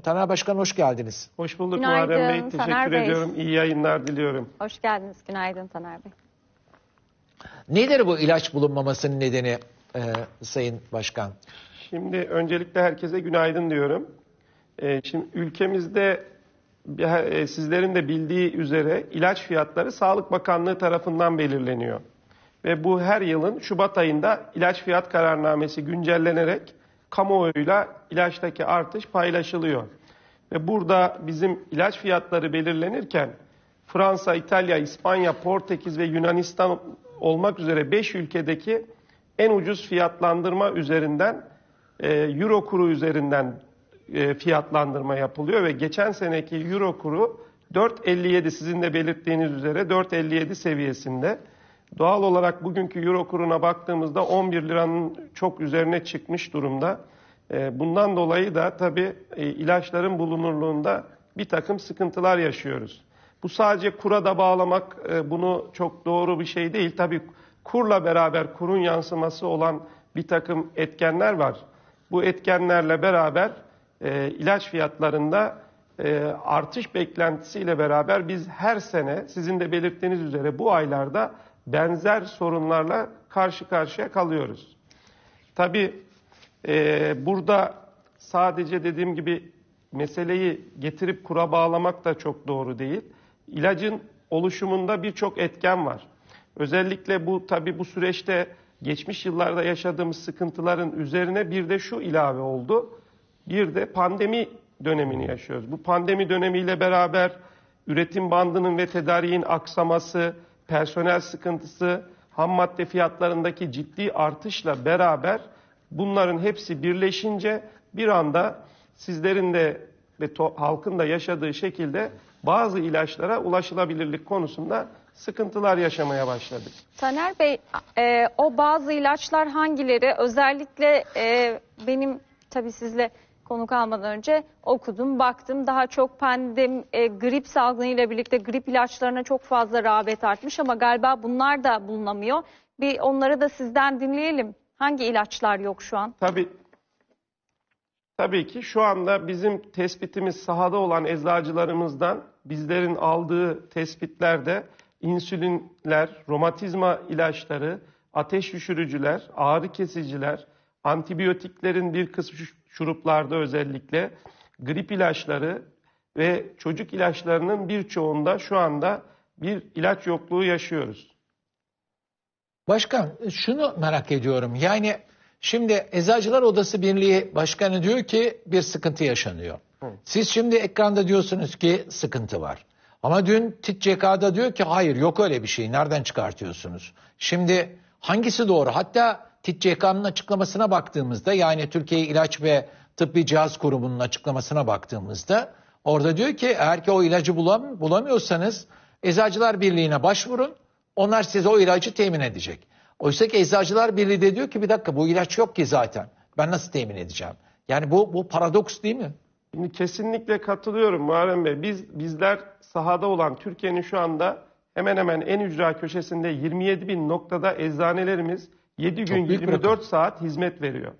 Taner Başkan hoş geldiniz. Hoş bulduk Günaydın, Muharrem Bey. Teşekkür Taner Bey. ediyorum. İyi yayınlar diliyorum. Hoş geldiniz. Günaydın Taner Bey. Nedir bu ilaç bulunmamasının nedeni e, Sayın Başkan? Şimdi öncelikle herkese günaydın diyorum. Ee, şimdi ülkemizde e, sizlerin de bildiği üzere ilaç fiyatları Sağlık Bakanlığı tarafından belirleniyor. Ve bu her yılın Şubat ayında ilaç fiyat kararnamesi güncellenerek kamuoyuyla ilaçtaki artış paylaşılıyor. Ve burada bizim ilaç fiyatları belirlenirken Fransa, İtalya, İspanya, Portekiz ve Yunanistan olmak üzere 5 ülkedeki en ucuz fiyatlandırma üzerinden e, euro kuru üzerinden e, fiyatlandırma yapılıyor ve geçen seneki euro kuru 4.57 sizin de belirttiğiniz üzere 4.57 seviyesinde. Doğal olarak bugünkü euro kuruna baktığımızda 11 liranın çok üzerine çıkmış durumda. E, Bundan dolayı da tabii e, ilaçların bulunurluğunda bir takım sıkıntılar yaşıyoruz. Bu sadece kura da bağlamak e, bunu çok doğru bir şey değil. Tabii kurla beraber kurun yansıması olan bir takım etkenler var. Bu etkenlerle beraber e, ilaç fiyatlarında artış beklentisiyle beraber biz her sene sizin de belirttiğiniz üzere bu aylarda benzer sorunlarla karşı karşıya kalıyoruz. Tabii e, burada sadece dediğim gibi meseleyi getirip kura bağlamak da çok doğru değil. İlacın oluşumunda birçok etken var. Özellikle bu tabii bu süreçte geçmiş yıllarda yaşadığımız sıkıntıların üzerine bir de şu ilave oldu. Bir de pandemi dönemini yaşıyoruz. Bu pandemi dönemiyle beraber üretim bandının ve tedariğin aksaması, personel sıkıntısı, ham madde fiyatlarındaki ciddi artışla beraber bunların hepsi birleşince bir anda sizlerin de ve halkın da yaşadığı şekilde bazı ilaçlara ulaşılabilirlik konusunda sıkıntılar yaşamaya başladık. Taner Bey, e, o bazı ilaçlar hangileri? Özellikle e, benim tabii sizle konuk almadan önce okudum, baktım. Daha çok pandemi, e, grip salgınıyla birlikte grip ilaçlarına çok fazla rağbet artmış ama galiba bunlar da bulunamıyor. Bir onları da sizden dinleyelim. Hangi ilaçlar yok şu an? Tabii Tabii ki şu anda bizim tespitimiz sahada olan eczacılarımızdan bizlerin aldığı tespitlerde insülinler, romatizma ilaçları, ateş düşürücüler, ağrı kesiciler, antibiyotiklerin bir kısmı şuruplarda özellikle, grip ilaçları ve çocuk ilaçlarının birçoğunda şu anda bir ilaç yokluğu yaşıyoruz. Başkan şunu merak ediyorum. Yani şimdi Eczacılar Odası Birliği Başkanı diyor ki bir sıkıntı yaşanıyor. Siz şimdi ekranda diyorsunuz ki sıkıntı var. Ama dün TİTCK'da diyor ki hayır yok öyle bir şey. Nereden çıkartıyorsunuz? Şimdi hangisi doğru? Hatta TİTCK'nın açıklamasına baktığımızda yani Türkiye İlaç ve Tıbbi Cihaz Kurumu'nun açıklamasına baktığımızda orada diyor ki eğer ki o ilacı bulam bulamıyorsanız Eczacılar Birliği'ne başvurun. Onlar size o ilacı temin edecek. Oysa ki Eczacılar Birliği de diyor ki bir dakika bu ilaç yok ki zaten. Ben nasıl temin edeceğim? Yani bu bu paradoks değil mi? Şimdi kesinlikle katılıyorum Muharrem Bey. Biz bizler sahada olan Türkiye'nin şu anda hemen hemen en ücra köşesinde 27 bin noktada eczanelerimiz 7 Çok gün büyük bir 24 rakam. saat hizmet veriyor.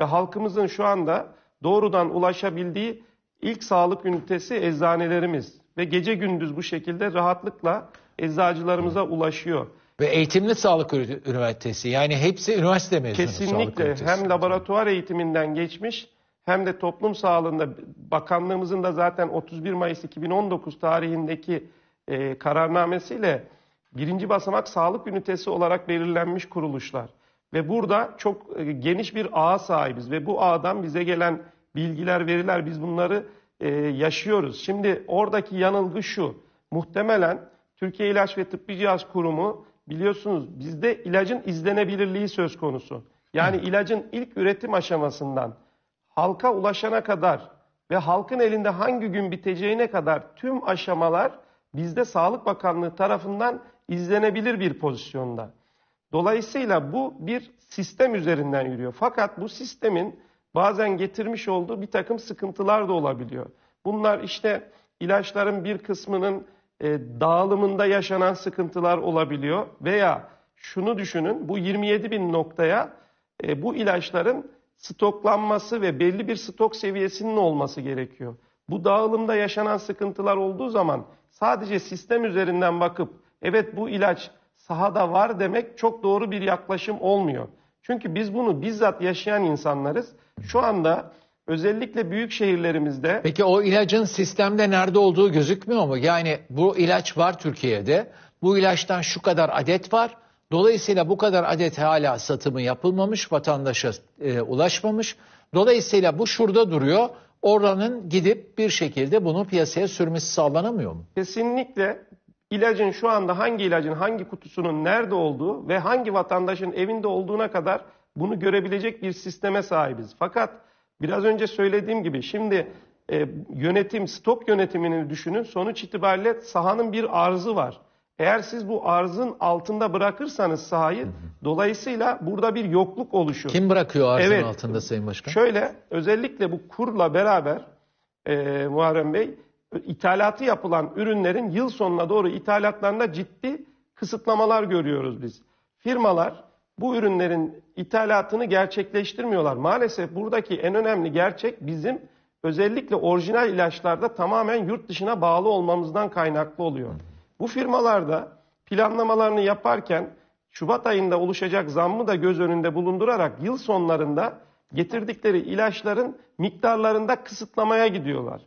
Ve halkımızın şu anda doğrudan ulaşabildiği ilk sağlık ünitesi eczanelerimiz. Ve gece gündüz bu şekilde rahatlıkla eczacılarımıza ulaşıyor. Ve eğitimli sağlık ünü- üniversitesi yani hepsi üniversite mezunu sağlık Kesinlikle ünitesi. hem laboratuvar eğitiminden geçmiş hem de toplum sağlığında bakanlığımızın da zaten 31 Mayıs 2019 tarihindeki e, kararnamesiyle birinci basamak sağlık ünitesi olarak belirlenmiş kuruluşlar. Ve burada çok e, geniş bir ağa sahibiz ve bu ağdan bize gelen bilgiler, veriler biz bunları e, yaşıyoruz. Şimdi oradaki yanılgı şu, muhtemelen Türkiye İlaç ve Tıbbi Cihaz Kurumu biliyorsunuz bizde ilacın izlenebilirliği söz konusu. Yani ilacın ilk üretim aşamasından halka ulaşana kadar ve halkın elinde hangi gün biteceğine kadar tüm aşamalar bizde Sağlık Bakanlığı tarafından izlenebilir bir pozisyonda. Dolayısıyla bu bir sistem üzerinden yürüyor. Fakat bu sistemin bazen getirmiş olduğu bir takım sıkıntılar da olabiliyor. Bunlar işte ilaçların bir kısmının e, dağılımında yaşanan sıkıntılar olabiliyor veya şunu düşünün bu 27 bin noktaya e, bu ilaçların stoklanması ve belli bir stok seviyesinin olması gerekiyor. Bu dağılımda yaşanan sıkıntılar olduğu zaman sadece sistem üzerinden bakıp evet bu ilaç sahada var demek çok doğru bir yaklaşım olmuyor. Çünkü biz bunu bizzat yaşayan insanlarız. Şu anda özellikle büyük şehirlerimizde Peki o ilacın sistemde nerede olduğu gözükmüyor mu? Yani bu ilaç var Türkiye'de. Bu ilaçtan şu kadar adet var. Dolayısıyla bu kadar adet hala satımı yapılmamış, vatandaşa e, ulaşmamış. Dolayısıyla bu şurada duruyor. Oranın gidip bir şekilde bunu piyasaya sürmesi sağlanamıyor mu? Kesinlikle ilacın şu anda hangi ilacın hangi kutusunun nerede olduğu ve hangi vatandaşın evinde olduğuna kadar bunu görebilecek bir sisteme sahibiz. Fakat biraz önce söylediğim gibi şimdi e, yönetim, stok yönetimini düşünün. Sonuç itibariyle sahanın bir arzı var. Eğer siz bu arzın altında bırakırsanız sahayı dolayısıyla burada bir yokluk oluşur. Kim bırakıyor arzın Evet. altında Sayın Başkan? Şöyle özellikle bu kurla beraber e, Muharrem Bey ithalatı yapılan ürünlerin yıl sonuna doğru ithalatlarında ciddi kısıtlamalar görüyoruz biz. Firmalar bu ürünlerin ithalatını gerçekleştirmiyorlar. Maalesef buradaki en önemli gerçek bizim özellikle orijinal ilaçlarda tamamen yurt dışına bağlı olmamızdan kaynaklı oluyor. Bu firmalarda planlamalarını yaparken Şubat ayında oluşacak zammı da göz önünde bulundurarak yıl sonlarında getirdikleri ilaçların miktarlarında kısıtlamaya gidiyorlar.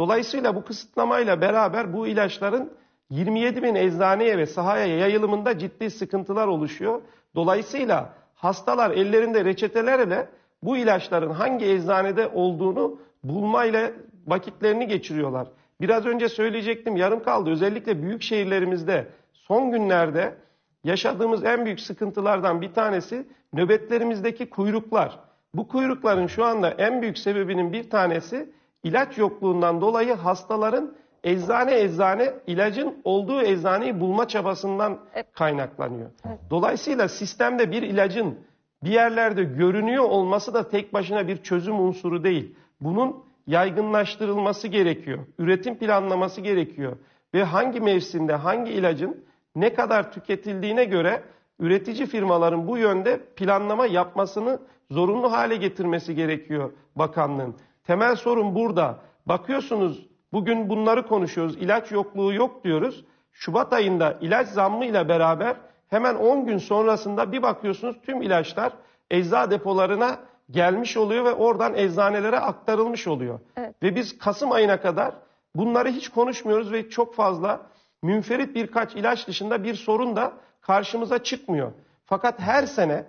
Dolayısıyla bu kısıtlamayla beraber bu ilaçların 27 bin eczaneye ve sahaya yayılımında ciddi sıkıntılar oluşuyor. Dolayısıyla hastalar ellerinde reçetelerle bu ilaçların hangi eczanede olduğunu bulmayla vakitlerini geçiriyorlar. Biraz önce söyleyecektim yarım kaldı. Özellikle büyük şehirlerimizde son günlerde yaşadığımız en büyük sıkıntılardan bir tanesi nöbetlerimizdeki kuyruklar. Bu kuyrukların şu anda en büyük sebebinin bir tanesi ilaç yokluğundan dolayı hastaların eczane eczane ilacın olduğu eczaneyi bulma çabasından kaynaklanıyor. Dolayısıyla sistemde bir ilacın bir yerlerde görünüyor olması da tek başına bir çözüm unsuru değil. Bunun yaygınlaştırılması gerekiyor. Üretim planlaması gerekiyor. Ve hangi mevsimde hangi ilacın ne kadar tüketildiğine göre üretici firmaların bu yönde planlama yapmasını zorunlu hale getirmesi gerekiyor bakanlığın. Temel sorun burada. Bakıyorsunuz bugün bunları konuşuyoruz. İlaç yokluğu yok diyoruz. Şubat ayında ilaç zammıyla beraber hemen 10 gün sonrasında bir bakıyorsunuz tüm ilaçlar ecza depolarına gelmiş oluyor ve oradan eczanelere aktarılmış oluyor. Evet. Ve biz Kasım ayına kadar bunları hiç konuşmuyoruz ve çok fazla münferit birkaç ilaç dışında bir sorun da karşımıza çıkmıyor. Fakat her sene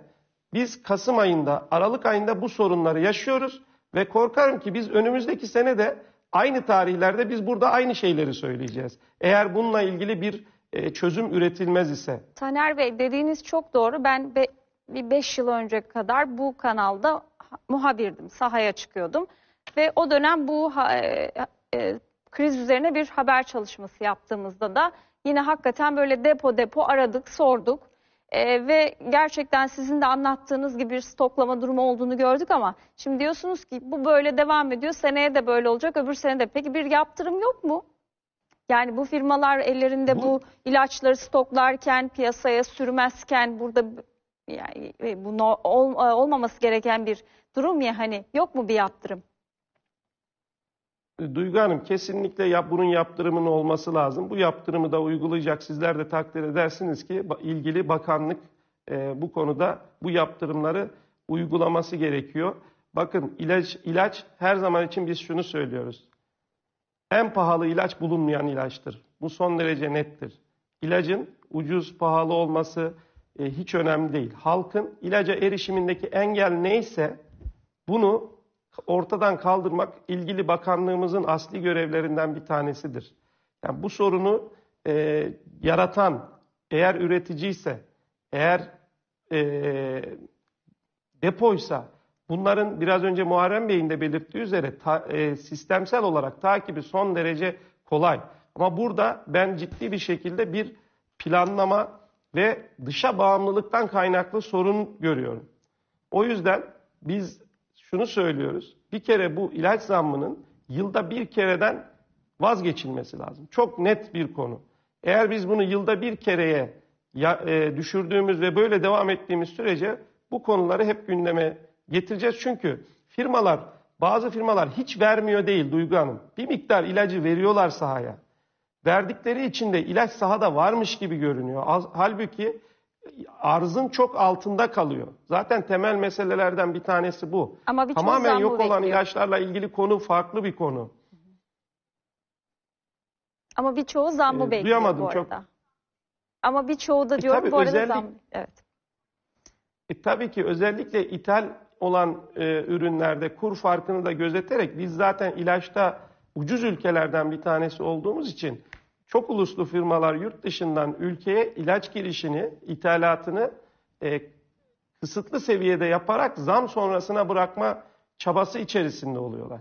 biz Kasım ayında, Aralık ayında bu sorunları yaşıyoruz ve korkarım ki biz önümüzdeki sene de aynı tarihlerde biz burada aynı şeyleri söyleyeceğiz. Eğer bununla ilgili bir e, çözüm üretilmez ise. Taner Bey dediğiniz çok doğru. Ben be, bir 5 yıl önce kadar bu kanalda ha- muhabirdim. Sahaya çıkıyordum. Ve o dönem bu e, e, kriz üzerine bir haber çalışması yaptığımızda da yine hakikaten böyle depo depo aradık, sorduk. E, ve gerçekten sizin de anlattığınız gibi bir stoklama durumu olduğunu gördük ama şimdi diyorsunuz ki bu böyle devam ediyor. Seneye de böyle olacak, öbür sene de. Peki bir yaptırım yok mu? Yani bu firmalar ellerinde bu, ilaçları stoklarken, piyasaya sürmezken burada yani e, bu no- ol- e, olmaması gereken bir durum ya hani yok mu bir yaptırım? Duygu Hanım kesinlikle yap, bunun yaptırımının olması lazım. Bu yaptırımı da uygulayacak sizler de takdir edersiniz ki ilgili bakanlık e, bu konuda bu yaptırımları uygulaması gerekiyor. Bakın ilaç ilaç her zaman için biz şunu söylüyoruz. En pahalı ilaç bulunmayan ilaçtır. Bu son derece nettir. İlacın ucuz, pahalı olması e, hiç önemli değil. Halkın ilaca erişimindeki engel neyse bunu ortadan kaldırmak ilgili bakanlığımızın asli görevlerinden bir tanesidir. Yani bu sorunu e, yaratan eğer üreticiyse, eğer e, depoysa bunların biraz önce Muharrem Bey'in de belirttiği üzere ta- e, sistemsel olarak takibi son derece kolay. Ama burada ben ciddi bir şekilde bir planlama ve dışa bağımlılıktan kaynaklı sorun görüyorum. O yüzden biz şunu söylüyoruz. Bir kere bu ilaç zammının yılda bir kereden vazgeçilmesi lazım. Çok net bir konu. Eğer biz bunu yılda bir kereye e, düşürdüğümüz ve böyle devam ettiğimiz sürece bu konuları hep gündeme getireceğiz çünkü firmalar bazı firmalar hiç vermiyor değil Duygu Hanım. Bir miktar ilacı veriyorlar sahaya. Verdikleri için de ilaç sahada varmış gibi görünüyor. Halbuki arzın çok altında kalıyor. Zaten temel meselelerden bir tanesi bu. Ama Tamamen yok olan bekliyor. ilaçlarla ilgili konu farklı bir konu. Ama birçoğu zammı Ee, bekliyor duyamadım bu çok. arada. Ama birçoğu da E, diyorum tabii bu arada özellik- zam. Evet. E, tabii ki özellikle ithal olan e, ürünlerde kur farkını da gözeterek biz zaten ilaçta ucuz ülkelerden bir tanesi olduğumuz için çok uluslu firmalar yurt dışından ülkeye ilaç girişini, ithalatını e, kısıtlı seviyede yaparak zam sonrasına bırakma çabası içerisinde oluyorlar.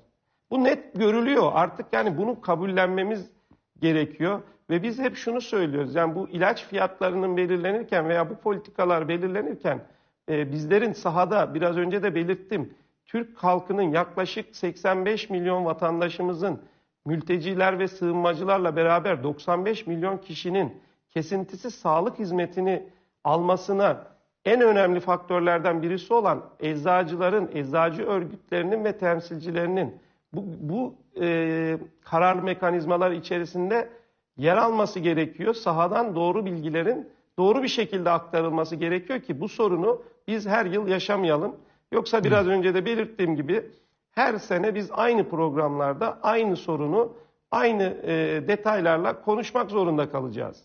Bu net görülüyor. Artık yani bunu kabullenmemiz gerekiyor ve biz hep şunu söylüyoruz. Yani bu ilaç fiyatlarının belirlenirken veya bu politikalar belirlenirken e, bizlerin sahada biraz önce de belirttim. Türk halkının yaklaşık 85 milyon vatandaşımızın mülteciler ve sığınmacılarla beraber 95 milyon kişinin kesintisiz sağlık hizmetini almasına en önemli faktörlerden birisi olan eczacıların, eczacı örgütlerinin ve temsilcilerinin bu, bu e, karar mekanizmalar içerisinde yer alması gerekiyor. Sahadan doğru bilgilerin doğru bir şekilde aktarılması gerekiyor ki bu sorunu biz her yıl yaşamayalım. Yoksa biraz önce de belirttiğim gibi her sene biz aynı programlarda aynı sorunu aynı e, detaylarla konuşmak zorunda kalacağız.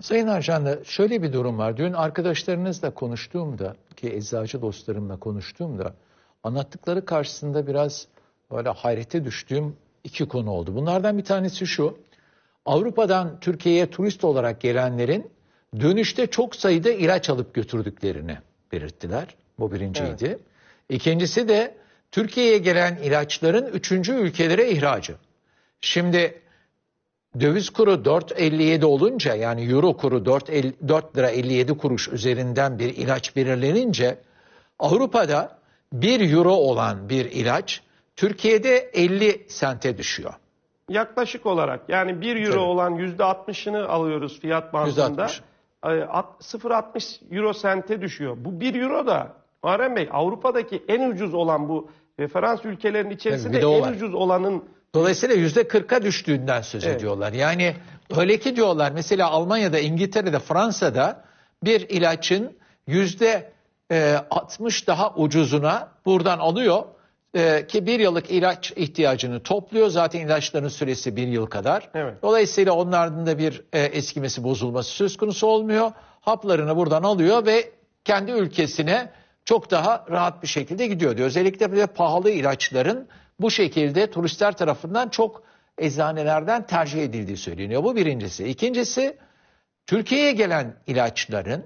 Sayın Arjan'da şöyle bir durum var. Dün arkadaşlarınızla konuştuğumda ki eczacı dostlarımla konuştuğumda anlattıkları karşısında biraz böyle hayrete düştüğüm iki konu oldu. Bunlardan bir tanesi şu. Avrupa'dan Türkiye'ye turist olarak gelenlerin dönüşte çok sayıda ilaç alıp götürdüklerini belirttiler. Bu birinciydi. İkincisi de Türkiye'ye gelen ilaçların üçüncü ülkelere ihracı. Şimdi döviz kuru 4.57 olunca yani euro kuru 4, 4 lira 57 kuruş üzerinden bir ilaç belirlenince Avrupa'da 1 euro olan bir ilaç Türkiye'de 50 sente düşüyor. Yaklaşık olarak yani 1 euro Tabii. olan %60'ını alıyoruz fiyat bandında. %60. Ee, at- 0.60 euro sente düşüyor. Bu 1 euro da Muharrem Bey Avrupa'daki en ucuz olan bu referans ülkelerin içerisinde en var. ucuz olanın Dolayısıyla yüzde 40'a düştüğünden söz Evet. ediyorlar. Yani öyle ki diyorlar mesela Almanya'da, İngiltere'de, Fransa'da bir ilaçın yüzde e, 60 daha ucuzuna buradan alıyor. E, ki bir yıllık ilaç ihtiyacını topluyor. Zaten ilaçların süresi bir yıl kadar. Evet. Dolayısıyla onların da bir e, eskimesi, bozulması söz konusu olmuyor. Haplarını buradan alıyor ve kendi ülkesine çok daha rahat bir şekilde gidiyor diyor. Özellikle de pahalı ilaçların bu şekilde turistler tarafından çok eczanelerden tercih edildiği söyleniyor. Bu birincisi. İkincisi Türkiye'ye gelen ilaçların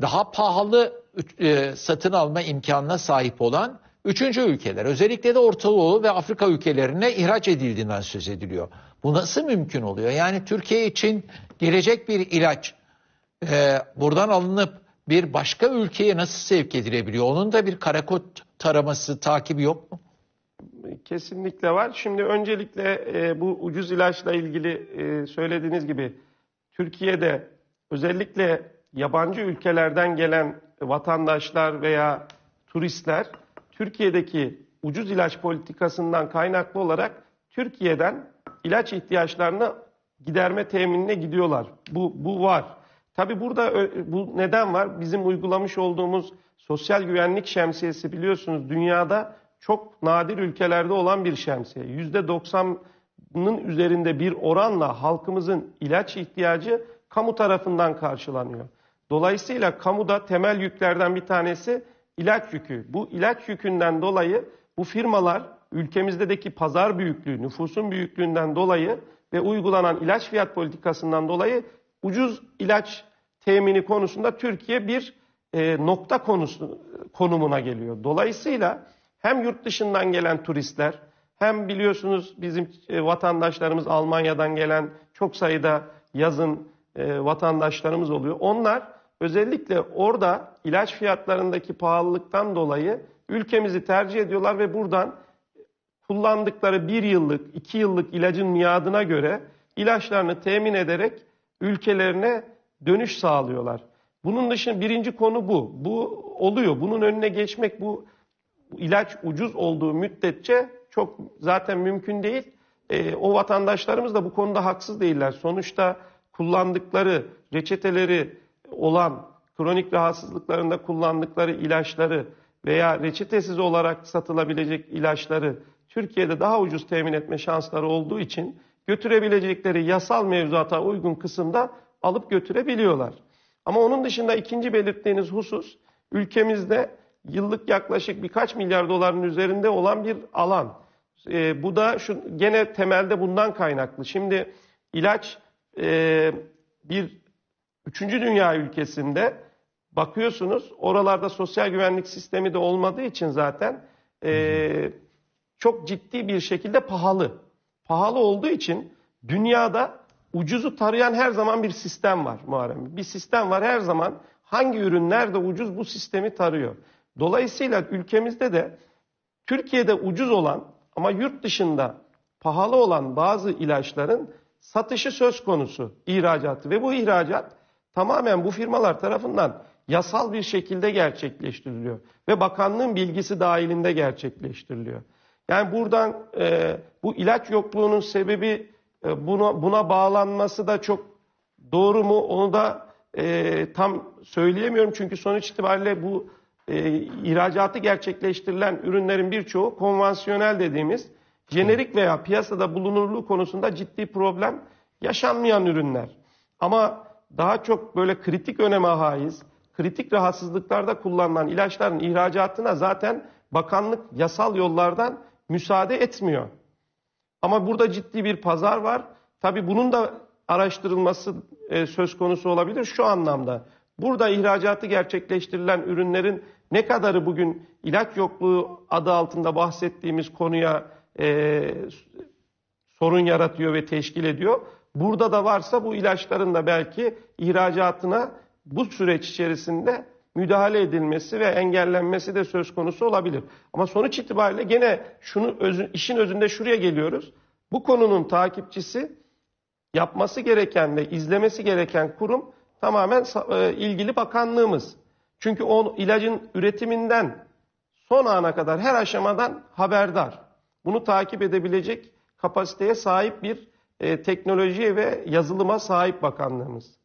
daha pahalı e, satın alma imkanına sahip olan üçüncü ülkeler, özellikle de Orta Doğu ve Afrika ülkelerine ihraç edildiğinden söz ediliyor. Bu nasıl mümkün oluyor? Yani Türkiye için gelecek bir ilaç e, buradan alınıp bir başka ülkeye nasıl sevk edilebiliyor? Onun da bir karakod taraması, takibi yok mu? Kesinlikle var. Şimdi öncelikle e, bu ucuz ilaçla ilgili e, söylediğiniz gibi Türkiye'de özellikle yabancı ülkelerden gelen vatandaşlar veya turistler Türkiye'deki ucuz ilaç politikasından kaynaklı olarak Türkiye'den ilaç ihtiyaçlarını giderme teminine gidiyorlar. Bu, bu var. Tabi burada ö- bu neden var? Bizim uygulamış olduğumuz sosyal güvenlik şemsiyesi biliyorsunuz dünyada çok nadir ülkelerde olan bir şemsiye. %90'ın üzerinde bir oranla halkımızın ilaç ihtiyacı kamu tarafından karşılanıyor. Dolayısıyla kamuda temel yüklerden bir tanesi ilaç yükü. Bu ilaç yükünden dolayı bu firmalar ülkemizdeki pazar büyüklüğü, nüfusun büyüklüğünden dolayı ve uygulanan ilaç fiyat politikasından dolayı ucuz ilaç temini konusunda Türkiye bir e, nokta konusu konumuna geliyor. Dolayısıyla hem yurt dışından gelen turistler hem biliyorsunuz bizim e, vatandaşlarımız Almanya'dan gelen çok sayıda yazın e, vatandaşlarımız oluyor. Onlar özellikle orada ilaç fiyatlarındaki pahalılıktan dolayı ülkemizi tercih ediyorlar ve buradan kullandıkları bir yıllık, iki yıllık ilacın miadına göre ilaçlarını temin ederek ülkelerine dönüş sağlıyorlar. Bunun dışında birinci konu bu. Bu oluyor. Bunun önüne geçmek bu ilaç ucuz olduğu müddetçe çok zaten mümkün değil. E, o vatandaşlarımız da bu konuda haksız değiller. Sonuçta kullandıkları reçeteleri olan kronik rahatsızlıklarında kullandıkları ilaçları veya reçetesiz olarak satılabilecek ilaçları Türkiye'de daha ucuz temin etme şansları olduğu için götürebilecekleri yasal mevzuata uygun kısımda alıp götürebiliyorlar. Ama onun dışında ikinci belirttiğiniz husus ülkemizde yıllık yaklaşık birkaç milyar doların üzerinde olan bir alan. Ee, bu da şu gene temelde bundan kaynaklı. Şimdi ilaç e, bir üçüncü dünya ülkesinde bakıyorsunuz oralarda sosyal güvenlik sistemi de olmadığı için zaten e, çok ciddi bir şekilde pahalı. Pahalı olduğu için dünyada ucuzu tarayan her zaman bir sistem var Muharrem. Bir sistem var her zaman hangi ürün nerede ucuz bu sistemi tarıyor. Dolayısıyla ülkemizde de Türkiye'de ucuz olan ama yurt dışında pahalı olan bazı ilaçların satışı söz konusu ihracatı ve bu ihracat tamamen bu firmalar tarafından yasal bir şekilde gerçekleştiriliyor ve bakanlığın bilgisi dahilinde gerçekleştiriliyor. Yani buradan e, bu ilaç yokluğunun sebebi e, buna, buna bağlanması da çok doğru mu onu da e, tam söyleyemiyorum çünkü sonuç itibariyle bu e, ihracatı gerçekleştirilen ürünlerin birçoğu konvansiyonel dediğimiz jenerik veya piyasada bulunurluğu konusunda ciddi problem yaşanmayan ürünler. Ama daha çok böyle kritik öneme haiz, kritik rahatsızlıklarda kullanılan ilaçların ihracatına zaten bakanlık yasal yollardan müsaade etmiyor. Ama burada ciddi bir pazar var. Tabii bunun da araştırılması e, söz konusu olabilir şu anlamda. Burada ihracatı gerçekleştirilen ürünlerin ne kadarı bugün ilaç yokluğu adı altında bahsettiğimiz konuya e, sorun yaratıyor ve teşkil ediyor. Burada da varsa bu ilaçların da belki ihracatına bu süreç içerisinde müdahale edilmesi ve engellenmesi de söz konusu olabilir. Ama sonuç itibariyle gene şunu özü, işin özünde şuraya geliyoruz. Bu konunun takipçisi yapması gereken ve izlemesi gereken kurum tamamen e, ilgili bakanlığımız. Çünkü o ilacın üretiminden son ana kadar her aşamadan haberdar. Bunu takip edebilecek kapasiteye sahip bir e, teknolojiye ve yazılıma sahip bakanlığımız.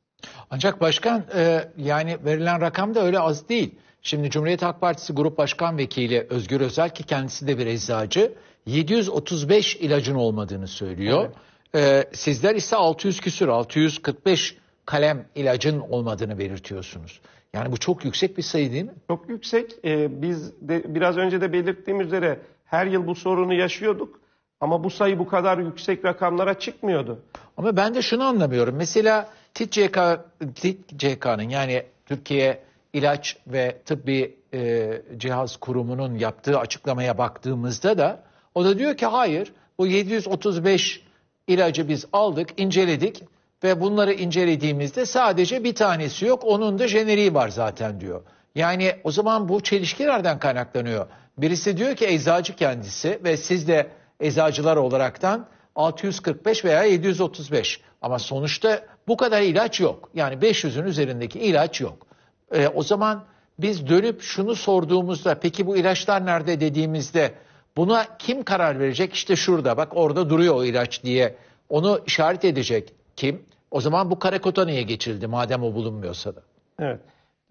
Ancak başkan e, yani verilen rakam da öyle az değil. Şimdi Cumhuriyet Halk Partisi Grup Başkan Vekili Özgür Özel ki kendisi de bir eczacı 735 ilacın olmadığını söylüyor. E, sizler ise 600 küsür 645 kalem ilacın olmadığını belirtiyorsunuz. Yani bu çok yüksek bir sayı değil mi? Çok yüksek. Ee, biz de biraz önce de belirttiğim üzere her yıl bu sorunu yaşıyorduk. Ama bu sayı bu kadar yüksek rakamlara çıkmıyordu. Ama ben de şunu anlamıyorum. Mesela TİTCK, TİTCK'nın yani Türkiye İlaç ve Tıbbi e, Cihaz Kurumu'nun yaptığı açıklamaya baktığımızda da o da diyor ki hayır bu 735 ilacı biz aldık, inceledik ve bunları incelediğimizde sadece bir tanesi yok. Onun da jeneriği var zaten diyor. Yani o zaman bu çelişkilerden kaynaklanıyor. Birisi diyor ki eczacı kendisi ve siz de eczacılar olaraktan 645 veya 735 ama sonuçta bu kadar ilaç yok. Yani 500'ün üzerindeki ilaç yok. Ee, o zaman biz dönüp şunu sorduğumuzda peki bu ilaçlar nerede dediğimizde buna kim karar verecek? İşte şurada bak orada duruyor o ilaç diye onu işaret edecek kim? O zaman bu karakota niye geçildi madem o bulunmuyorsa da? Evet.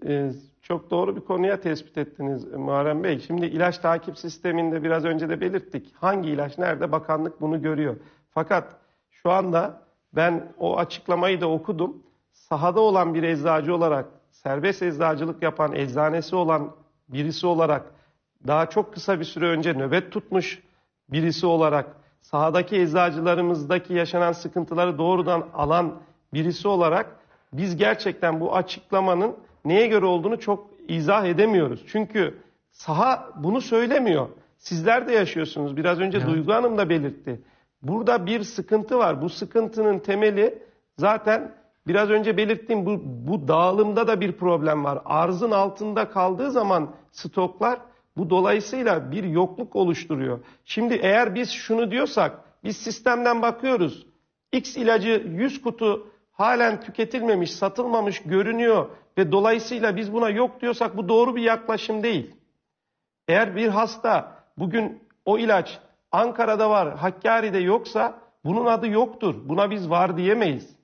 Ee, çok doğru bir konuya tespit ettiniz Muharrem Bey. Şimdi ilaç takip sisteminde biraz önce de belirttik. Hangi ilaç nerede bakanlık bunu görüyor. Fakat şu anda ben o açıklamayı da okudum. Sahada olan bir eczacı olarak, serbest eczacılık yapan, eczanesi olan birisi olarak, daha çok kısa bir süre önce nöbet tutmuş birisi olarak, sahadaki eczacılarımızdaki yaşanan sıkıntıları doğrudan alan birisi olarak biz gerçekten bu açıklamanın neye göre olduğunu çok izah edemiyoruz. Çünkü saha bunu söylemiyor. Sizler de yaşıyorsunuz. Biraz önce Evet. Duygu Hanım da belirtti. Burada bir sıkıntı var. Bu sıkıntının temeli zaten biraz önce belirttiğim bu, bu dağılımda da bir problem var. Arzın altında kaldığı zaman stoklar bu dolayısıyla bir yokluk oluşturuyor. Şimdi eğer biz şunu diyorsak, biz sistemden bakıyoruz. X ilacı 100 kutu halen tüketilmemiş, satılmamış görünüyor ve dolayısıyla biz buna yok diyorsak bu doğru bir yaklaşım değil. Eğer bir hasta bugün o ilaç Ankara'da var, Hakkari'de yoksa bunun adı yoktur. Buna biz var diyemeyiz.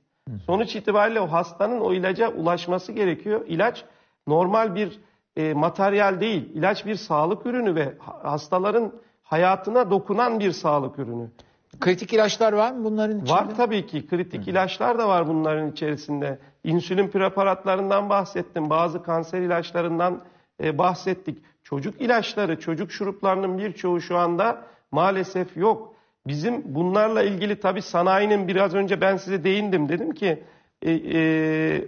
Sonuç itibariyle o hastanın o ilaca ulaşması gerekiyor. İlaç normal bir e, materyal değil. İlaç bir sağlık ürünü ve ha- hastaların hayatına dokunan bir sağlık ürünü. Kritik ilaçlar var mı bunların içinde? Var tabii ki. Kritik ilaçlar da var bunların içerisinde. İnsülin preparatlarından bahsettim. Bazı kanser ilaçlarından e, bahsettik. Çocuk ilaçları, çocuk şuruplarının birçoğu şu anda maalesef yok. Bizim bunlarla ilgili tabii sanayinin biraz önce ben size değindim. Dedim ki e, e,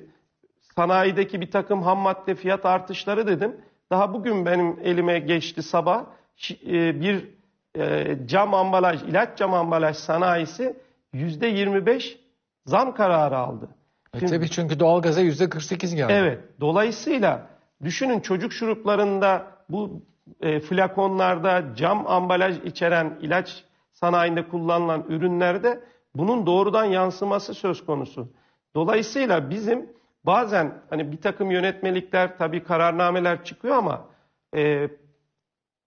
sanayideki bir takım ham madde fiyat artışları dedim. Daha bugün benim elime geçti sabah e, bir e, cam ambalaj, ilaç cam ambalaj sanayisi yüzde 25 zam kararı aldı. E tabii çünkü doğalgaza yüzde 48 geldi. Evet. Dolayısıyla düşünün çocuk şuruplarında bu e, flakonlarda cam ambalaj içeren ilaç sanayinde kullanılan ürünlerde bunun doğrudan yansıması söz konusu. Dolayısıyla bizim bazen hani bir takım yönetmelikler tabii kararnameler çıkıyor ama e,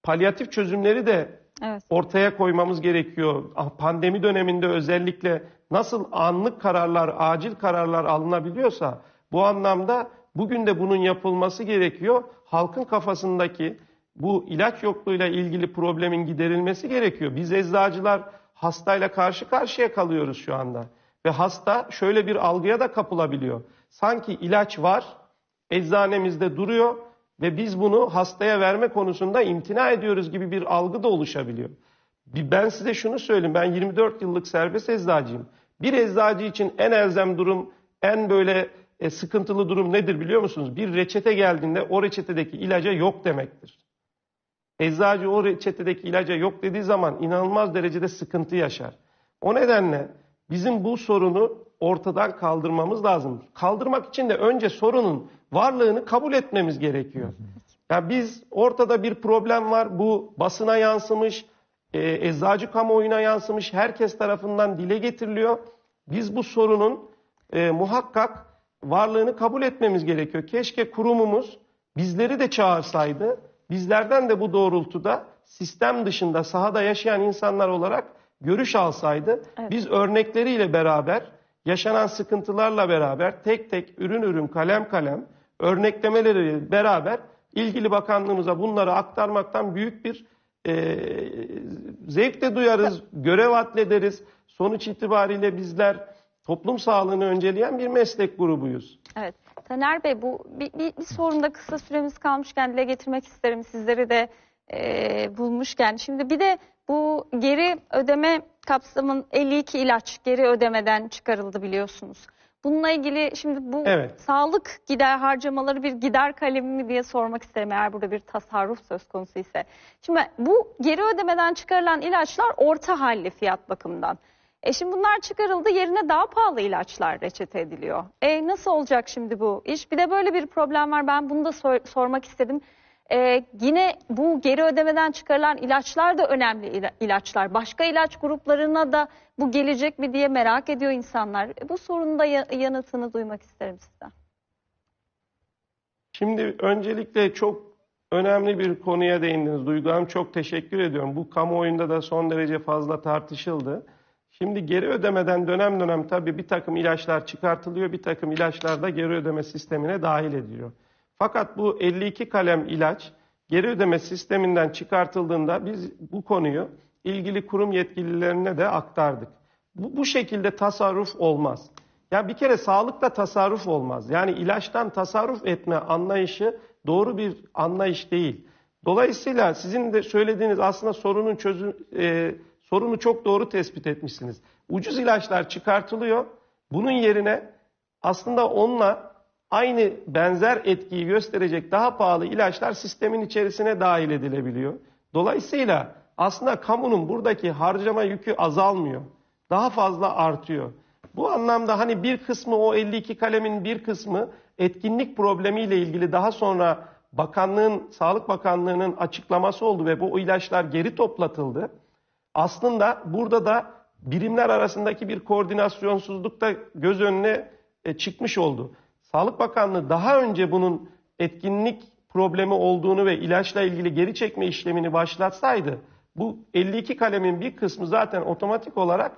palyatif çözümleri de Evet. ortaya koymamız gerekiyor. Ah, Pandemi döneminde özellikle nasıl anlık kararlar, acil kararlar alınabiliyorsa bu anlamda bugün de bunun yapılması gerekiyor. Halkın kafasındaki bu ilaç yokluğuyla ilgili problemin giderilmesi gerekiyor. Biz eczacılar hastayla karşı karşıya kalıyoruz şu anda. Ve hasta şöyle bir algıya da kapılabiliyor. Sanki ilaç var, eczanemizde duruyor ve biz bunu hastaya verme konusunda imtina ediyoruz gibi bir algı da oluşabiliyor. Ben size şunu söyleyeyim. Ben 24 yıllık serbest eczacıyım. Bir eczacı için en elzem durum, en böyle e, sıkıntılı durum nedir biliyor musunuz? Bir reçete geldiğinde o reçetedeki ilaca yok demektir. Eczacı o reçetedeki ilaca yok dediği zaman inanılmaz derecede sıkıntı yaşar. O nedenle bizim bu sorunu ortadan kaldırmamız lazım. Kaldırmak için de önce sorunun varlığını kabul etmemiz gerekiyor. Ya biz ortada bir problem var. Bu basına yansımış, e, eczacı kamuoyuna yansımış, herkes tarafından dile getiriliyor. Biz bu sorunun e, muhakkak varlığını kabul etmemiz gerekiyor. Keşke kurumumuz bizleri de çağırsaydı. Bizlerden de bu doğrultuda sistem dışında sahada yaşayan insanlar olarak görüş alsaydı. Evet. Biz örnekleriyle beraber, yaşanan sıkıntılarla beraber tek tek ürün ürün kalem kalem örneklemeleriyle beraber ilgili bakanlığımıza bunları aktarmaktan büyük bir e, zevk de duyarız, görev atlederiz. Sonuç itibariyle bizler toplum sağlığını önceleyen bir meslek grubuyuz. Evet. Taner Bey bu bir, bir, bir sorunda kısa süremiz kalmışken dile getirmek isterim sizleri de e, bulmuşken. Şimdi bir de bu geri ödeme kapsamın 52 ilaç geri ödemeden çıkarıldı biliyorsunuz. Bununla ilgili şimdi bu Evet. sağlık gider harcamaları bir gider kalemi mi diye sormak isterim eğer burada bir tasarruf söz konusu ise. Şimdi bu geri ödemeden çıkarılan ilaçlar orta halli fiyat bakımından. E şimdi bunlar çıkarıldı yerine daha pahalı ilaçlar reçete ediliyor. E nasıl olacak şimdi bu iş? Bir de böyle bir problem var ben bunu da sor- sormak istedim. E, yine bu geri ödemeden çıkarılan ilaçlar da önemli ila- ilaçlar. Başka ilaç gruplarına da bu gelecek mi diye merak ediyor insanlar. E, bu sorunun da ya- yanıtını duymak isterim sizden. Şimdi öncelikle çok önemli bir konuya değindiniz Duygu Hanım. Çok teşekkür ediyorum. Bu kamuoyunda da son derece fazla tartışıldı. Şimdi geri ödemeden dönem dönem tabii bir takım ilaçlar çıkartılıyor, bir takım ilaçlar da geri ödeme sistemine dahil ediliyor. Fakat bu 52 kalem ilaç geri ödeme sisteminden çıkartıldığında biz bu konuyu ilgili kurum yetkililerine de aktardık. Bu, bu şekilde tasarruf olmaz. Ya bir kere sağlıkta tasarruf olmaz. Yani ilaçtan tasarruf etme anlayışı doğru bir anlayış değil. Dolayısıyla sizin de söylediğiniz aslında sorunun çözüm e, sorunu çok doğru tespit etmişsiniz. Ucuz ilaçlar çıkartılıyor. Bunun yerine aslında onunla aynı benzer etkiyi gösterecek daha pahalı ilaçlar sistemin içerisine dahil edilebiliyor. Dolayısıyla aslında kamunun buradaki harcama yükü azalmıyor. Daha fazla artıyor. Bu anlamda hani bir kısmı o 52 kalemin bir kısmı etkinlik problemiyle ilgili daha sonra bakanlığın, Sağlık Bakanlığı'nın açıklaması oldu ve bu ilaçlar geri toplatıldı. Aslında burada da birimler arasındaki bir koordinasyonsuzluk da göz önüne e, çıkmış oldu. Sağlık Bakanlığı daha önce bunun etkinlik problemi olduğunu ve ilaçla ilgili geri çekme işlemini başlatsaydı bu 52 kalemin bir kısmı zaten otomatik olarak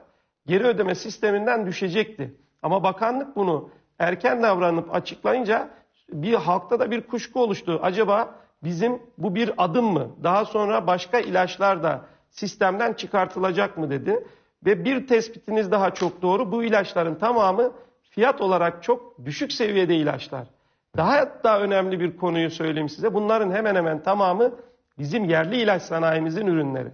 geri ödeme sisteminden düşecekti. Ama bakanlık bunu erken davranıp açıklayınca bir halkta da bir kuşku oluştu. Acaba bizim bu bir adım mı? Daha sonra başka ilaçlar da sistemden çıkartılacak mı dedi. Ve bir tespitiniz daha çok doğru. Bu ilaçların tamamı fiyat olarak çok düşük seviyede ilaçlar. Daha da önemli bir konuyu söyleyeyim size. Bunların hemen hemen tamamı bizim yerli ilaç sanayimizin ürünleri.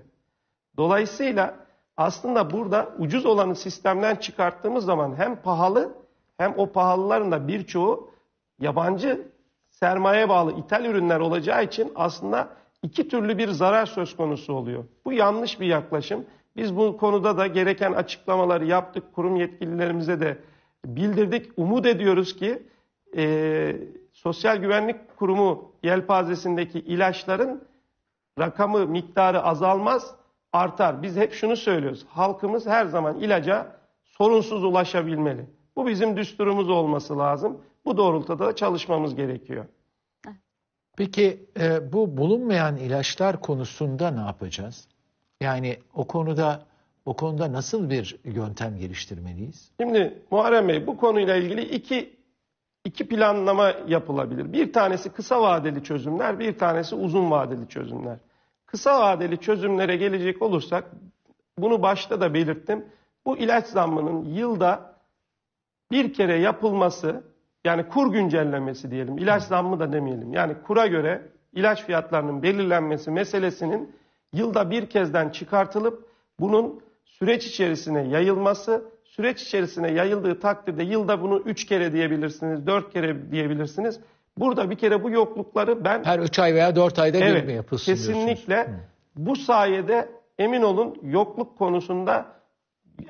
Dolayısıyla aslında burada ucuz olanı sistemden çıkarttığımız zaman hem pahalı hem o pahalıların da birçoğu yabancı sermaye bağlı ithal ürünler olacağı için aslında iki türlü bir zarar söz konusu oluyor. Bu yanlış bir yaklaşım. Biz bu konuda da gereken açıklamaları yaptık. Kurum yetkililerimize de bildirdik. Umut ediyoruz ki e, Sosyal Güvenlik Kurumu yelpazesindeki ilaçların rakamı, miktarı azalmaz, artar. Biz hep şunu söylüyoruz. Halkımız her zaman ilaca sorunsuz ulaşabilmeli. Bu bizim düsturumuz olması lazım. Bu doğrultuda da çalışmamız gerekiyor. Peki e, bu bulunmayan ilaçlar konusunda ne yapacağız? Yani o konuda o konuda nasıl bir yöntem geliştirmeliyiz? Şimdi Muharrem Bey bu konuyla ilgili iki, iki planlama yapılabilir. Bir tanesi kısa vadeli çözümler, bir tanesi uzun vadeli çözümler. Kısa vadeli çözümlere gelecek olursak, bunu başta da belirttim. Bu ilaç zammının yılda bir kere yapılması, yani kur güncellemesi diyelim, ilaç zammı da demeyelim. Yani kura göre ilaç fiyatlarının belirlenmesi meselesinin yılda bir kezden çıkartılıp bunun süreç içerisine yayılması, süreç içerisine yayıldığı takdirde yılda bunu 3 kere diyebilirsiniz, 4 kere diyebilirsiniz. Burada bir kere bu yoklukları ben Her 3 ay veya 4 ayda bir evet mi yapılsın diyorsunuz? kesinlikle bu sayede emin olun yokluk konusunda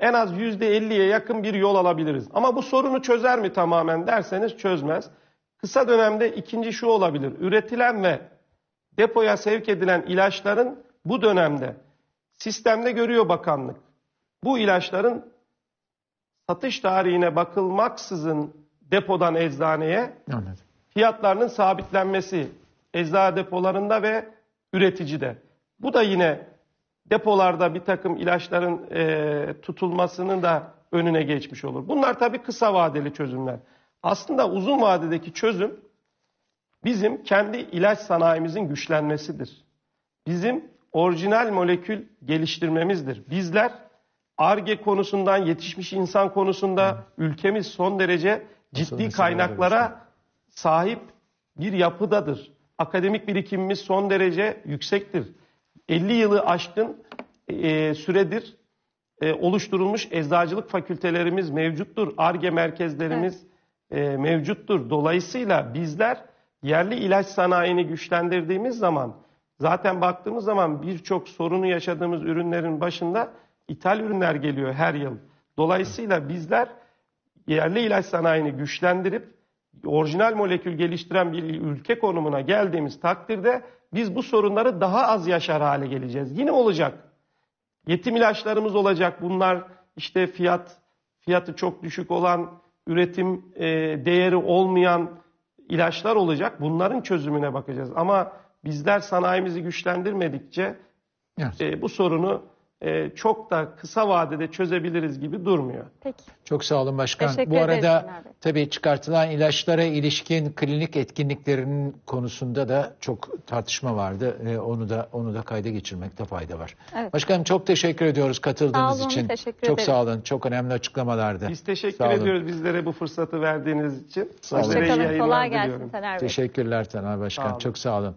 en az %50'ye yakın bir yol alabiliriz. Ama bu sorunu çözer mi tamamen derseniz çözmez. Kısa dönemde ikinci şu olabilir. Üretilen ve depoya sevk edilen ilaçların bu dönemde sistemde görüyor bakanlık. Bu ilaçların satış tarihine bakılmaksızın depodan eczaneye Anladım. fiyatlarının sabitlenmesi eczane depolarında ve üreticide. Bu da yine depolarda bir takım ilaçların e, tutulmasının da önüne geçmiş olur. Bunlar tabii kısa vadeli çözümler. Aslında uzun vadedeki çözüm bizim kendi ilaç sanayimizin güçlenmesidir. Bizim orijinal molekül geliştirmemizdir. Bizler ARGE konusundan, yetişmiş insan konusunda ülkemiz son derece ciddi meseleler kaynaklara sahip bir yapıdadır. Akademik birikimimiz son derece yüksektir. 50 yılı aşkın e, süredir e, oluşturulmuş eczacılık fakültelerimiz mevcuttur. ARGE merkezlerimiz e, mevcuttur. Dolayısıyla bizler yerli ilaç sanayini güçlendirdiğimiz zaman zaten baktığımız zaman birçok sorunu yaşadığımız ürünlerin başında ithal ürünler geliyor her yıl. Dolayısıyla bizler yerli ilaç sanayini güçlendirip orijinal molekül geliştiren bir ülke konumuna geldiğimiz takdirde biz bu sorunları daha az yaşar hale geleceğiz. Yine olacak. Yetim ilaçlarımız olacak. Bunlar işte fiyat fiyatı çok düşük olan, üretim e, değeri olmayan ilaçlar olacak. Bunların çözümüne bakacağız. Ama bizler sanayimizi güçlendirmedikçe Evet. e, bu sorunu e, çok da kısa vadede çözebiliriz gibi durmuyor. Peki. Çok sağ olun başkan. Teşekkür Bu arada tabii çıkartılan ilaçlara ilişkin klinik etkinliklerinin konusunda da çok tartışma vardı. Ee, onu da onu da kayda geçirmekte fayda var. Evet. Başkanım çok teşekkür ediyoruz katıldığınız Sağ olun, için. teşekkür çok ederiz. sağ olun. Çok önemli açıklamalardı. Biz teşekkür Sağ olun. ediyoruz bizlere bu fırsatı verdiğiniz için. Olun. Hoşçakalın. Kolay gelsin. Taner Bey. Teşekkürler Taner Başkan. Sağ olun. Çok sağ olun.